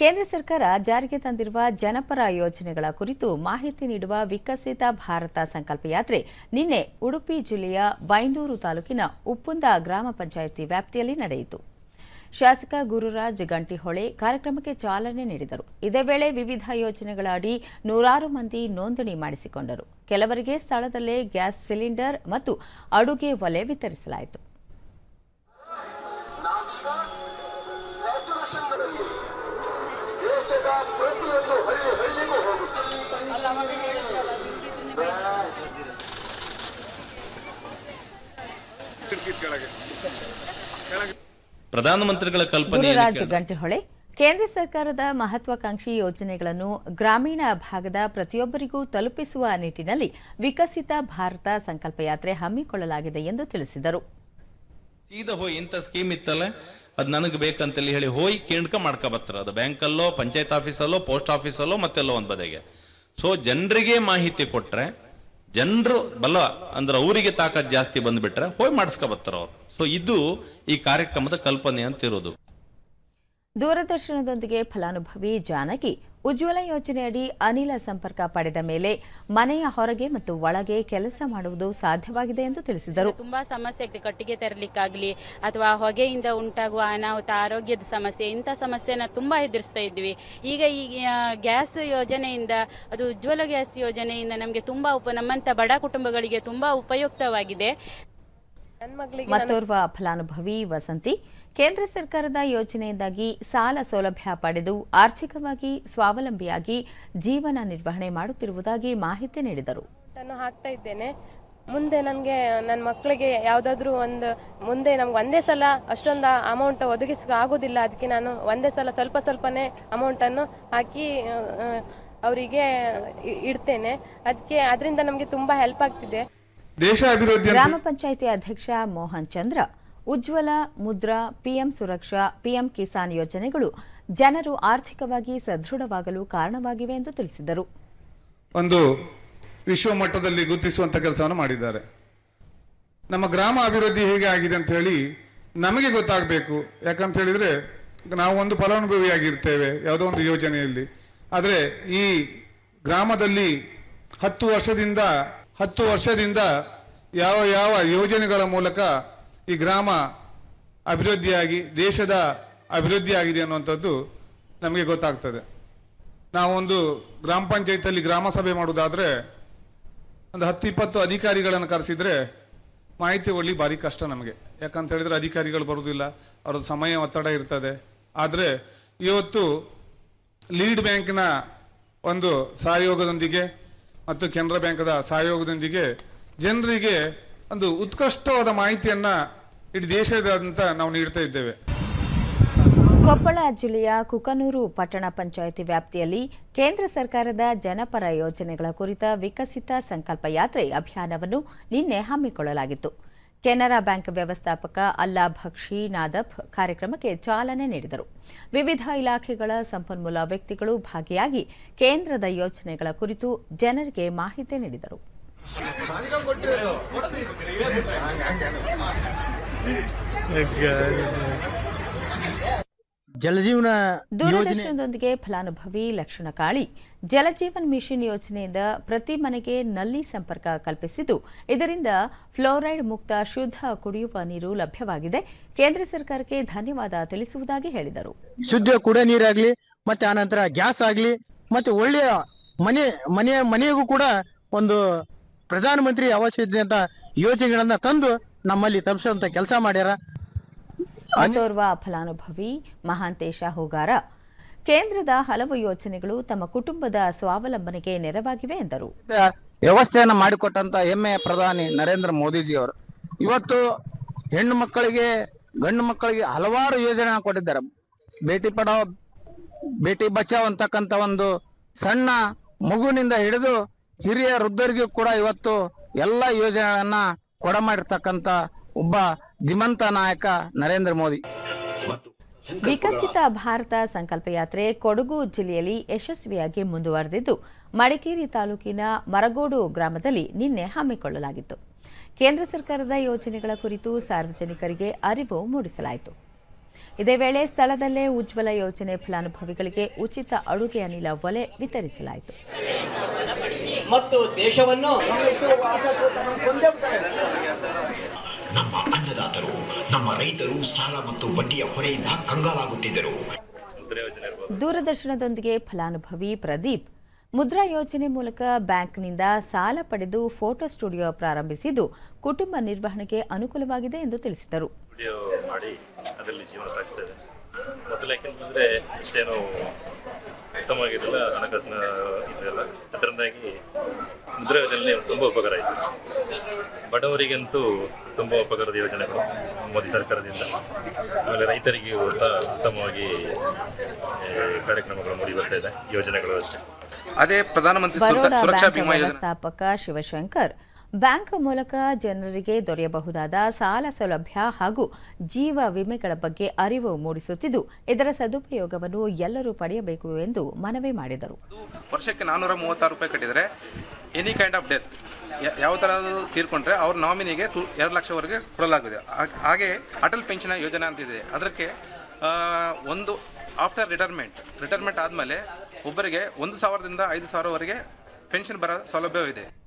ಕೇಂದ್ರ ಸರ್ಕಾರ ಜಾರಿಗೆ ತಂದಿರುವ ಜನಪರ ಯೋಜನೆಗಳ ಕುರಿತು ಮಾಹಿತಿ ನೀಡುವ ವಿಕಸಿತ ಭಾರತ ಸಂಕಲ್ಪ ಯಾತ್ರೆ ನಿನ್ನೆ ಉಡುಪಿ ಜಿಲ್ಲೆಯ ಬೈಂದೂರು ತಾಲೂಕಿನ ಉಪ್ಪುಂದ ಗ್ರಾಮ ಪಂಚಾಯಿತಿ ವ್ಯಾಪ್ತಿಯಲ್ಲಿ ನಡೆಯಿತು. ಶಾಸಕ ಗುರುರಾಜ್ ಗಂಟಿಹೊಳೆ ಕಾರ್ಯಕ್ರಮಕ್ಕೆ ಚಾಲನೆ ನೀಡಿದರು. ಇದೇ ವೇಳೆ ವಿವಿಧ ಯೋಜನೆಗಳ ಅಡಿ ನೂರಾರು ಮಂದಿ ನೋಂದಣಿ ಮಾಡಿಸಿಕೊಂಡರು. ಕೆಲವರಿಗೆ ಸ್ಥಳದಲ್ಲೇ ಗ್ಯಾಸ್ ಸಿಲಿಂಡರ್ ಮತ್ತು ಅಡುಗೆ ಒಲೆ ವಿತರಿಸಲಾಯಿತು. ಪ್ರಧಾನಮಂತ್ರಿಗಳ ಗುರುರಾಜ್ ಏನಕ್ಕೆ? ಗಂಟಿಹೊಳೆ ಕೇಂದ್ರ ಸರ್ಕಾರದ ಮಹತ್ವಾಕಾಂಕ್ಷಿ ಯೋಜನೆಗಳನ್ನು ಗ್ರಾಮೀಣ ಭಾಗದ ಪ್ರತಿಯೊಬ್ಬರಿಗೂ ತಲುಪಿಸುವ ನಿಟ್ಟಿನಲ್ಲಿ ವಿಕಸಿತ ಭಾರತ ಸಂಕಲ್ಪ ಯಾತ್ರೆ ಹಮ್ಮಿಕೊಳ್ಳಲಾಗಿದೆ ಎಂದು ತಿಳಿಸಿದರು. ಸೀದಾ ಹೋಯ್ ಇಂಥ ಸ್ಕೀಮ್ ಇತ್ತಲ್ಲ ಅದು ನನಗೆ ಬೇಕಂತೇಳಿ ಹೇಳಿ ಹೋಯ್ ಕೇಂಡ್ಕ ಮಾಡ್ಕೊ ಬರ್ತಾರ ಅದು ಬ್ಯಾಂಕಲ್ಲೋ ಪಂಚಾಯತ್ ಆಫೀಸಲ್ಲೋ ಪೋಸ್ಟ್ ಆಫೀಸಲ್ಲೋ ಮತ್ತೆಲ್ಲೋ ಒಂದ್ ಬದೆಗೆ. ಸೊ ಜನರಿಗೆ ಮಾಹಿತಿ ಕೊಟ್ರೆ ಜನರು ಬಲ್ಲ ಅಂದ್ರೆ ಅವರಿಗೆ ತಾಕತ್ ಜಾಸ್ತಿ ಬಂದ್ಬಿಟ್ರೆ ಹೋಯ್ ಮಾಡಿಸ್ಕೊ ಬರ್ತಾರ ಅವ್ರು. ಸೊ ಇದು ಈ ಕಾರ್ಯಕ್ರಮದ ಕಲ್ಪನೆ ಅಂತ ಇರೋದು. ದೂರದರ್ಶನದೊಂದಿಗೆ ಫಲಾನುಭವಿ ಜಾನಕಿ ಉಜ್ವಲ ಯೋಜನೆಯಡಿ ಅನಿಲ ಸಂಪರ್ಕ ಪಡೆದ ಮೇಲೆ ಮನೆಯ ಹೊರಗೆ ಮತ್ತು ಒಳಗೆ ಕೆಲಸ ಮಾಡುವುದು ಸಾಧ್ಯವಾಗಿದೆ ಎಂದು ತಿಳಿಸಿದರು. ತುಂಬಾ ಸಮಸ್ಯೆ ಆಗ್ತದೆ ಕಟ್ಟಿಗೆ ತರಲಿಕ್ಕಾಗಲಿ ಅಥವಾ ಹೊಗೆಯಿಂದ ಉಂಟಾಗುವ ಅನಾಹುತ ಆರೋಗ್ಯದ ಸಮಸ್ಯೆ ಇಂಥ ಸಮಸ್ಯೆನ ತುಂಬಾ ಎದುರಿಸ್ತಾ ಇದ್ವಿ. ಈಗ ಈ ಗ್ಯಾಸ್ ಯೋಜನೆಯಿಂದ ಅದು ಉಜ್ವಲ ಗ್ಯಾಸ್ ಯೋಜನೆಯಿಂದ ನಮಗೆ ತುಂಬಾ ಉಪ ನಮ್ಮಂತ ಬಡ ಕುಟುಂಬಗಳಿಗೆ ತುಂಬಾ ಉಪಯುಕ್ತವಾಗಿದೆ. ಮತ್ತೋರ್ವ ಫಲಾನುಭವಿ ವಸಂತಿ ಕೇಂದ್ರ ಸರ್ಕಾರದ ಯೋಜನೆಯಿಂದಾಗಿ ಸಾಲ ಸೌಲಭ್ಯ ಪಡೆದು ಆರ್ಥಿಕವಾಗಿ ಸ್ವಾವಲಂಬಿಯಾಗಿ ಜೀವನ ನಿರ್ವಹಣೆ ಮಾಡುತ್ತಿರುವುದಾಗಿ ಮಾಹಿತಿ ನೀಡಿದರು. ನಾನು ಹಾಕ್ತಾ ಇದ್ದೇನೆ. ಮುಂದೆ ನನಗೆ ನನ್ನ ಮಕ್ಕಳಿಗೆ ಯಾವುದಾದ್ರೂ ಒಂದು ಮುಂದೆ ನಮ್ಗೆ ಒಂದೇ ಸಲ ಅಷ್ಟೊಂದು ಅಮೌಂಟ್ ಒದಗಿಸಕ್ಕೆ ಆಗೋದಿಲ್ಲ. ಅದಕ್ಕೆ ನಾನು ಒಂದೇ ಸಲ ಸ್ವಲ್ಪ ಸ್ವಲ್ಪನೇ ಅಮೌಂಟನ್ನು ಹಾಕಿ ಅವರಿಗೆ ಇಡ್ತೇನೆ. ಅದಕ್ಕೆ ಅದರಿಂದ ನಮಗೆ ತುಂಬ ಹೆಲ್ಪ್ ಆಗ್ತಿದೆ. ಗ್ರಾಮ ಪಂಚಾಯಿತಿ ಅಧ್ಯಕ್ಷ ಮೋಹನ್ ಚಂದ್ರ ಉಜ್ವಲ, ಮುದ್ರಾ, ಪಿಎಂ ಸುರಕ್ಷಾ, ಪಿಎಂ ಕಿಸಾನ್ ಯೋಜನೆಗಳು ಜನರು ಆರ್ಥಿಕವಾಗಿ ಸದೃಢವಾಗಲು ಕಾರಣವಾಗಿವೆ ಎಂದು ತಿಳಿಸಿದರು. ಒಂದು ವಿಶ್ವ ಮಟ್ಟದಲ್ಲಿ ಗುರುತಿಸುವಂತ ಕೆಲಸವನ್ನು ಮಾಡಿದ್ದಾರೆ. ನಮ್ಮ ಗ್ರಾಮ ಅಭಿವೃದ್ಧಿ ಹೇಗೆ ಆಗಿದೆ ಅಂತ ಹೇಳಿ ನಮಗೆ ಗೊತ್ತಾಗಬೇಕು. ಯಾಕಂತ ಹೇಳಿದ್ರೆ ನಾವು ಒಂದು ಫಲಾನುಭವಿಯಾಗಿರ್ತೇವೆ, ಯಾವುದೋ ಒಂದು ಯೋಜನೆಯಲ್ಲಿ. ಆದರೆ ಈ ಗ್ರಾಮದಲ್ಲಿ ಹತ್ತು ವರ್ಷದಿಂದ ಹತ್ತು ವರ್ಷದಿಂದ ಯಾವ ಯಾವ ಯೋಜನೆಗಳ ಮೂಲಕ ಈ ಗ್ರಾಮ ಅಭಿವೃದ್ಧಿಯಾಗಿ, ದೇಶದ ಅಭಿವೃದ್ಧಿ ಆಗಿದೆ ಅನ್ನುವಂಥದ್ದು ನಮಗೆ ಗೊತ್ತಾಗ್ತದೆ. ನಾವೊಂದು ಗ್ರಾಮ ಪಂಚಾಯತಲ್ಲಿ ಗ್ರಾಮ ಸಭೆ ಮಾಡುವುದಾದರೆ, ಒಂದು ಹತ್ತು ಇಪ್ಪತ್ತು ಅಧಿಕಾರಿಗಳನ್ನು ಕರೆಸಿದರೆ ಮಾಹಿತಿ ಹೊಳ್ಳಿ ಭಾರಿ ಕಷ್ಟ ನಮಗೆ. ಯಾಕಂತ ಹೇಳಿದರೆ ಅಧಿಕಾರಿಗಳು ಬರುವುದಿಲ್ಲ, ಅವ್ರದ್ದು ಸಮಯ ಒತ್ತಡ ಇರ್ತದೆ. ಆದರೆ ಇವತ್ತು ಲೀಡ್ ಬ್ಯಾಂಕ್ನ ಒಂದು ಸಹಯೋಗದೊಂದಿಗೆ ಮತ್ತು ಕೆನರಾ ಬ್ಯಾಂಕ್ದ ಸಹಯೋಗದೊಂದಿಗೆ ಜನರಿಗೆ ಒಂದು ಉತ್ಕೃಷ್ಟವಾದ ಮಾಹಿತಿಯನ್ನ ಇಡೀ ದೇಶದಾದ್ಯಂತ ನಾವು ನೀಡ್ತಾ ಇದ್ದೇವೆ. ಕೊಪ್ಪಳ ಜಿಲ್ಲೆಯ ಕುಕನೂರು ಪಟ್ಟಣ ಪಂಚಾಯಿತಿ ವ್ಯಾಪ್ತಿಯಲ್ಲಿ ಕೇಂದ್ರ ಸರ್ಕಾರದ ಜನಪರ ಯೋಜನೆಗಳ ಕುರಿತ ವಿಕಸಿತ ಸಂಕಲ್ಪ ಯಾತ್ರೆ ಅಭಿಯಾನವನ್ನು ನಿನ್ನೆ ಹಮ್ಮಿಕೊಳ್ಳಲಾಗಿತ್ತು. ಕೆನರಾ ಬ್ಯಾಂಕ್ ವ್ಯವಸ್ಥಾಪಕ ಅಲ್ಲಾ ಭಕ್ಷಿ ನಾದಫ್ ಕಾರ್ಯಕ್ರಮಕ್ಕೆ ಚಾಲನೆ ನೀಡಿದರು. ವಿವಿಧ ಇಲಾಖೆಗಳ ಸಂಪನ್ಮೂಲ ವ್ಯಕ್ತಿಗಳು ಭಾಗಿಯಾಗಿ ಕೇಂದ್ರದ ಯೋಜನೆಗಳ ಕುರಿತು ಜನರಿಗೆ ಮಾಹಿತಿ ನೀಡಿದರು. ಜಲಜೀವನ ದೂರದರ್ಶನದೊಂದಿಗೆ ಫಲಾನುಭವಿ ಲಕ್ಷಣ ಕಾಳಿ. ಜಲಜೀವನ್ ಮಿಷನ್ ಯೋಜನೆಯಿಂದ ಪ್ರತಿ ಮನೆಗೆ ನಲ್ಲಿ ಸಂಪರ್ಕ ಕಲ್ಪಿಸಿದ್ದು. ಇದರಿಂದ ಫ್ಲೋರೈಡ್ ಮುಕ್ತ ಶುದ್ಧ ಕುಡಿಯುವ ನೀರು ಲಭ್ಯವಾಗಿದೆ. ಕೇಂದ್ರ ಸರ್ಕಾರಕ್ಕೆ ಧನ್ಯವಾದ ತಿಳಿಸುವುದಾಗಿ ಹೇಳಿದರು. ಶುದ್ಧ ಕುಡಿಯ ನೀರಾಗ್ಲಿ ಮತ್ತೆ ಆನಂತರ ಗ್ಯಾಸ್ ಆಗ್ಲಿ ಮತ್ತೆ ಒಳ್ಳೆಯ ಮನೆ ಮನೆ ಮನೆಗೂ ಕೂಡ ಒಂದು ಪ್ರಧಾನಮಂತ್ರಿ ಆವಾಸ್ ಯೋಜನೆ ಅಂತ ಯೋಜನೆಗಳನ್ನ ತಂದು ನಮ್ಮಲ್ಲಿ ತಪ್ಪಿಸುವಂತ ಕೆಲಸ ಮಾಡ್ಯಾರ? ಮತ್ತೋರ್ವ ಫಲಾನುಭವಿ ಮಹಾಂತೇಶ ಹೋಗಾರ. ಕೇಂದ್ರದ ಹಲವು ಯೋಜನೆಗಳು ತಮ್ಮ ಕುಟುಂಬದ ಸ್ವಾವಲಂಬನೆಗೆ ನೆರವಾಗಿವೆ ಎಂದರು. ವ್ಯವಸ್ಥೆಯನ್ನು ಮಾಡಿಕೊಟ್ಟಂತ ಹೆಮ್ಮೆಯ ಪ್ರಧಾನಿ ನರೇಂದ್ರ ಮೋದಿಜಿ ಅವರು ಇವತ್ತು ಹೆಣ್ಣು ಮಕ್ಕಳಿಗೆ ಗಂಡು ಮಕ್ಕಳಿಗೆ ಹಲವಾರು ಯೋಜನೆ ಕೊಟ್ಟಿದ್ದಾರೆ. ಭೇಟಿ ಪಡಾವ್ ಭೇಟಿ ಬಚಾವ್ ಅಂತಕ್ಕಂತ ಒಂದು ಸಣ್ಣ ಮಗುವಿನಿಂದ ಹಿಡಿದು ಹಿರಿಯ ವೃದ್ಧರಿಗೂ ಕೂಡ ಇವತ್ತು ಎಲ್ಲ ಯೋಜನೆಗಳನ್ನ ಕೊಡ ಮಾಡಿರ್ತಕ್ಕಂಥ ಒಬ್ಬ ಧೀಮಂತ ನಾಯಕ ನರೇಂದ್ರ ಮೋದಿ. ವಿಕಸಿತ ಭಾರತ ಸಂಕಲ್ಪ ಯಾತ್ರೆ ಕೊಡಗು ಜಿಲ್ಲೆಯಲ್ಲಿ ಯಶಸ್ವಿಯಾಗಿ ಮುಂದುವರೆದಿದ್ದು ಮಡಿಕೇರಿ ತಾಲೂಕಿನ ಮರಗೋಡು ಗ್ರಾಮದಲ್ಲಿ ನಿನ್ನೆ ಹಮ್ಮಿಕೊಳ್ಳಲಾಗಿತ್ತು. ಕೇಂದ್ರ ಸರ್ಕಾರದ ಯೋಜನೆಗಳ ಕುರಿತು ಸಾರ್ವಜನಿಕರಿಗೆ ಅರಿವು ಮೂಡಿಸಲಾಯಿತು. ಇದೇ ವೇಳೆ ಸ್ಥಳದಲ್ಲೇ ಉಜ್ವಲ ಯೋಜನೆ ಫಲಾನುಭವಿಗಳಿಗೆ ಉಚಿತ ಅಡುಗೆ ಅನಿಲ ಒಲೆ ವಿತರಿಸಲಾಯಿತು. ಮತ್ತು ದೇಶವನ್ನು ನಮ್ಮ ಅನ್ನದಾತರು ನಮ್ಮ ರೈತರು ಸಾಲ ಮತ್ತು ಬಡ್ಡಿಯ ಹೊರೆಯಿಂದ ಕಂಗಾಲಾಗುತ್ತಿದ್ದರು. ದೂರದರ್ಶನದೊಂದಿಗೆ ಫಲಾನುಭವಿ ಪ್ರದೀಪ್ ಮುದ್ರಾ ಯೋಜನೆ ಮೂಲಕ ಬ್ಯಾಂಕ್ನಿಂದ ಸಾಲ ಪಡೆದು ಫೋಟೋ ಸ್ಟುಡಿಯೋ ಪ್ರಾರಂಭಿಸಿದ್ದು ಕುಟುಂಬ ನಿರ್ವಹಣೆಗೆ ಅನುಕೂಲವಾಗಿದೆ ಎಂದು ತಿಳಿಸಿದರು. ವಿಡಿಯೋ ಮಾಡಿ ಅದರಲ್ಲಿ ಜೀವನ ಸಾಗಿಸ್ತೇವೆ ಇದೆ ಮೊದಲು ಯಾಕೆಂತಂದರೆ ಇಷ್ಟೇನು ಉತ್ತಮವಾಗಿರಲಿಲ್ಲ ಹಣಕಾಸಿನ ಇದೆಲ್ಲ. ಮುದ್ರಾ ಯೋಜನೆ ತುಂಬ ಉಪಕಾರ ಆಯಿತು. ಬಡವರಿಗಂತೂ ತುಂಬ ಉಪಕಾರದ ಯೋಜನೆಗಳು ಮೋದಿ ಸರ್ಕಾರದಿಂದ. ಆಮೇಲೆ ರೈತರಿಗೂ ಹೊಸ ಉತ್ತಮವಾಗಿ ಕಾರ್ಯಕ್ರಮಗಳು ಮೂಡಿ ಬರ್ತಾ ಇದೆ ಯೋಜನೆಗಳು ಅಷ್ಟೇ. ಅದೇ ಪ್ರಧಾನಮಂತ್ರಿ ಸುರ- ಸುರಕ್ಷಾ ಭೀಮಾ ಬಿಮಾ ಯೋಜನೆ. ಸ್ಥಾಪಕ ಶಿವಶಂಕರ್. ಬ್ಯಾಂಕ್ ಮೂಲಕ ಜನರಿಗೆ ದೊರೆಯಬಹುದಾದ ಸಾಲ ಸೌಲಭ್ಯ ಹಾಗೂ ಜೀವ ವಿಮೆಗಳ ಬಗ್ಗೆ ಅರಿವು ಮೂಡಿಸುತ್ತಿದ್ದು, ಇದರ ಸದುಪಯೋಗವನ್ನು ಎಲ್ಲರೂ ಪಡೆಯಬೇಕು ಎಂದು ಮನವಿ ಮಾಡಿದರು. ವರ್ಷಕ್ಕೆ ನಾನ್ನೂರ ಮೂವತ್ತಾರು ರೂಪಾಯಿ ಕಟ್ಟಿದರೆ ಎನಿ ಕೈಂಡ್ ಆಫ್ ಡೆತ್ ಯಾವ ಥರ ತೀರ್ಕೊಂಡ್ರೆ ಅವ್ರ ನಾಮಿನಿಗೆ ಎರಡು ಲಕ್ಷವರೆಗೆ ಕೊಡಲಾಗಿದೆ ಹಾಗೆ ಅಟಲ್ ಪೆನ್ಷನ್ ಯೋಜನೆ ಅಂತಿದೆ ಅದಕ್ಕೆ ಒಂದು ಆಫ್ಟರ್ ರಿಟೈರ್ಮೆಂಟ್ ರಿಟೈರ್ಮೆಂಟ್ ಆದಮೇಲೆ ಒಬ್ಬರಿಗೆ ಒಂದು ಸಾವಿರದಿಂದ ಐದು ಸಾವಿರವರೆಗೆ ಪೆನ್ಷನ್ ಬರೋ ಸೌಲಭ್ಯವಿದೆ.